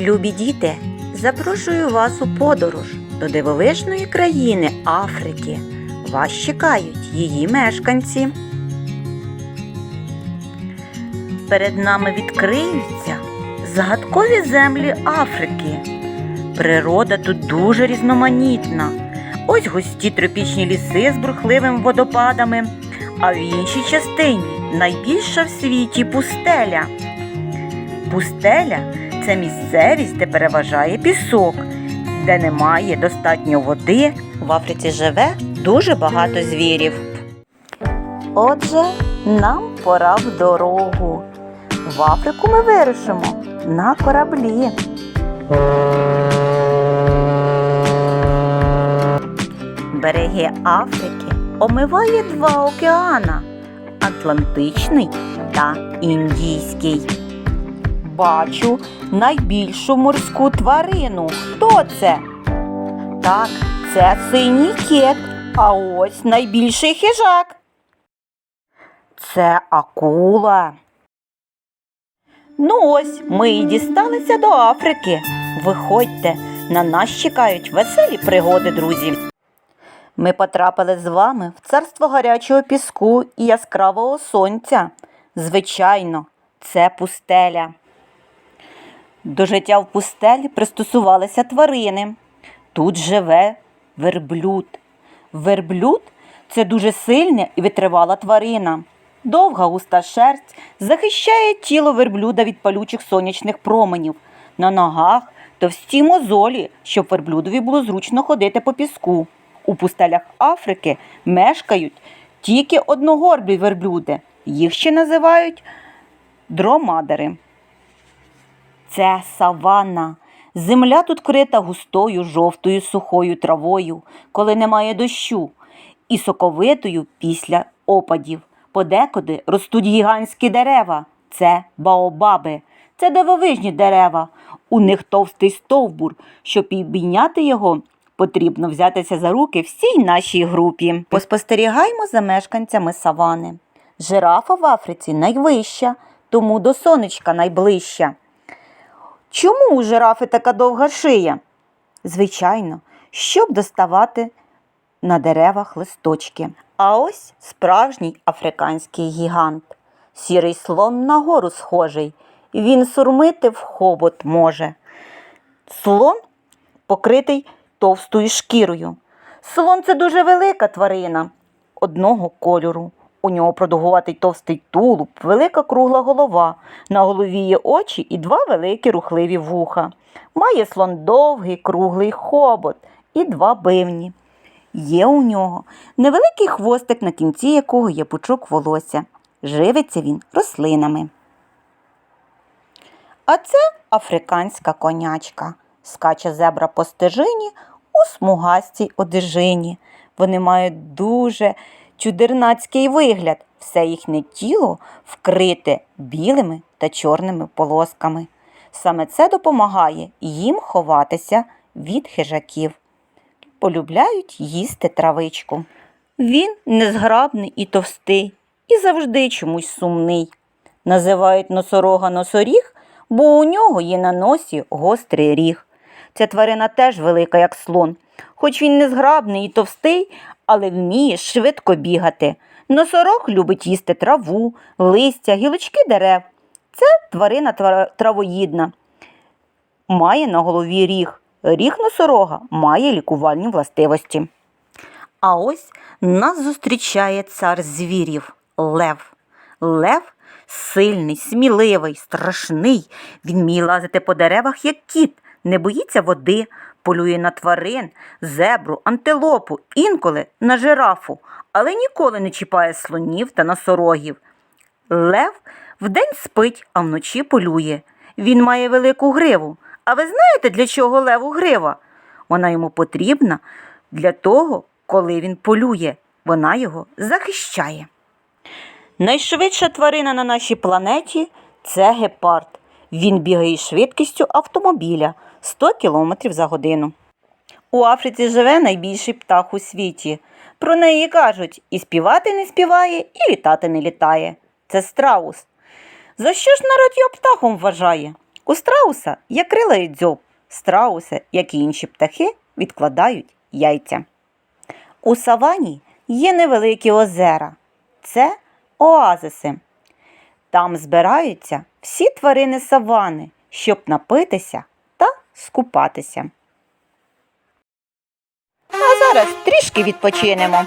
Любі діти, запрошую вас у подорож до дивовижної країни Африки. Вас чекають її мешканці. Перед нами відкриються загадкові землі Африки. Природа тут дуже різноманітна. Ось густі тропічні ліси з бурхливими водопадами, а в іншій частині найбільша в світі пустеля. Пустеля це місцевість, де переважає пісок, де немає достатньо води. В Африці живе дуже багато звірів. Отже, нам пора в дорогу. В Африку ми вирушимо на кораблі. Береги Африки омиває два океана Атлантичний та Індійський. Бачу найбільшу морську тварину. Хто це? Так, це синій кит, а ось найбільший хижак. Це акула. Ну ось ми і дісталися до Африки. Виходьте, на нас чекають веселі пригоди, друзі. Ми потрапили з вами в царство гарячого піску і яскравого сонця. Звичайно, це пустеля. До життя в пустелі пристосувалися тварини. Тут живе верблюд. Верблюд це дуже сильна і витривала тварина. Довга густа шерсть захищає тіло верблюда від палючих сонячних променів. На ногах товсті мозолі, щоб верблюдові було зручно ходити по піску. У пустелях Африки мешкають тільки одногорбі верблюди. Їх ще називають дромадери. Це саванна. Земля тут крита густою жовтою сухою травою, коли немає дощу, і соковитою після опадів. Подекуди ростуть гігантські дерева. Це баобаби. Це дивовижні дерева. У них товстий стовбур. Щоб підійняти його, потрібно взятися за руки всій нашій групі. Поспостерігаємо за мешканцями савани. Жирафа в Африці найвища, тому до сонечка найближча. Чому у жирафи така довга шия? Звичайно, щоб доставати на деревах листочки. А ось справжній африканський гігант. Сірий слон на гору схожий. Він сурмити в хобот може. Слон покритий товстою шкірою. Слон це дуже велика тварина одного кольору. У нього продовгуватий товстий тулуб, велика кругла голова. На голові є очі і два великі рухливі вуха. Має слон довгий круглий хобот і два бивні. Є у нього невеликий хвостик, на кінці якого є пучок волосся. Живиться він рослинами. А це африканська конячка. Скаче зебра по стежині у смугастій одежині. Вони мають дуже чудернацький вигляд. Все їхнє тіло вкрите білими та чорними полосками. Саме це допомагає їм ховатися від хижаків. Полюбляють їсти травичку. Він незграбний і товстий, і завжди чомусь сумний. Називають носорога носоріг, бо у нього є на носі гострий ріг. Ця тварина теж велика, як слон. Хоч він незграбний і товстий, але вміє швидко бігати. Носорог любить їсти траву, листя, гілочки дерев. Це тварина травоїдна. Має на голові ріг. Ріг носорога має лікувальні властивості. А ось нас зустрічає цар звірів Лев. Лев сильний, сміливий, страшний. Він вміє лазити по деревах, як кіт, не боїться води, полює на тварин, зебру, антилопу, інколи на жирафу, але ніколи не чіпає слонів та носорогів. Лев вдень спить, а вночі полює. Він має велику гриву. А ви знаєте, для чого леву грива? Вона йому потрібна для того, коли він полює. Вона його захищає. Найшвидша тварина на нашій планеті це гепард. Він бігає швидкістю автомобіля 100 км за годину. У Африці живе найбільший птах у світі. Про неї кажуть і співати не співає, і літати не літає. Це страус. За що ж народ його птахом вважає? У страуса є крила і дзьоб. Страуси, як і інші птахи, відкладають яйця. У савані є невеликі озера. Це оазиси. Там збираються всі тварини савани, щоб напитися скупатися. А зараз трішки відпочинемо.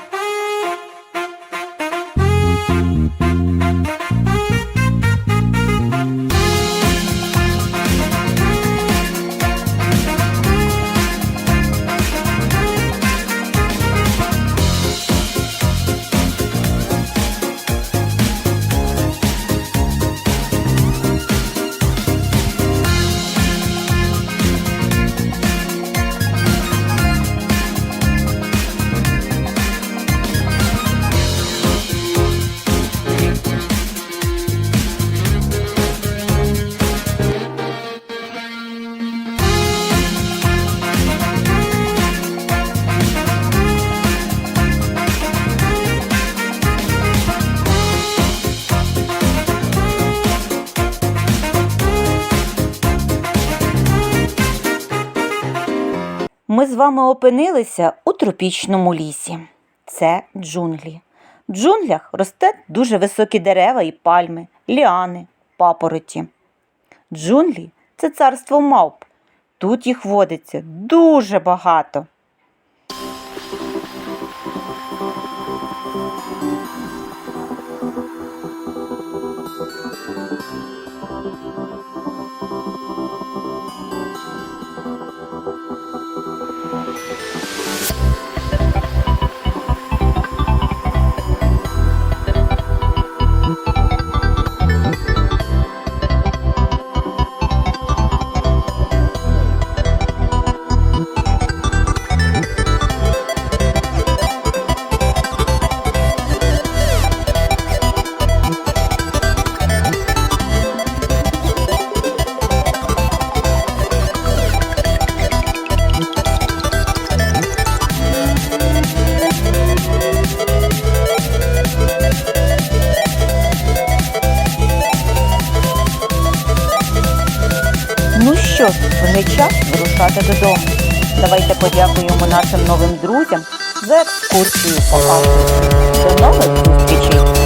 З вами опинилися у тропічному лісі. Це джунглі. В джунглях росте дуже високі дерева і пальми, ліани, папороті. Джунглі це царство мавп. Тут їх водиться дуже багато. Ну що ж, вже час вирушати додому. Давайте подякуємо нашим новим друзям за екскурсію по Африці. До нових зустрічей!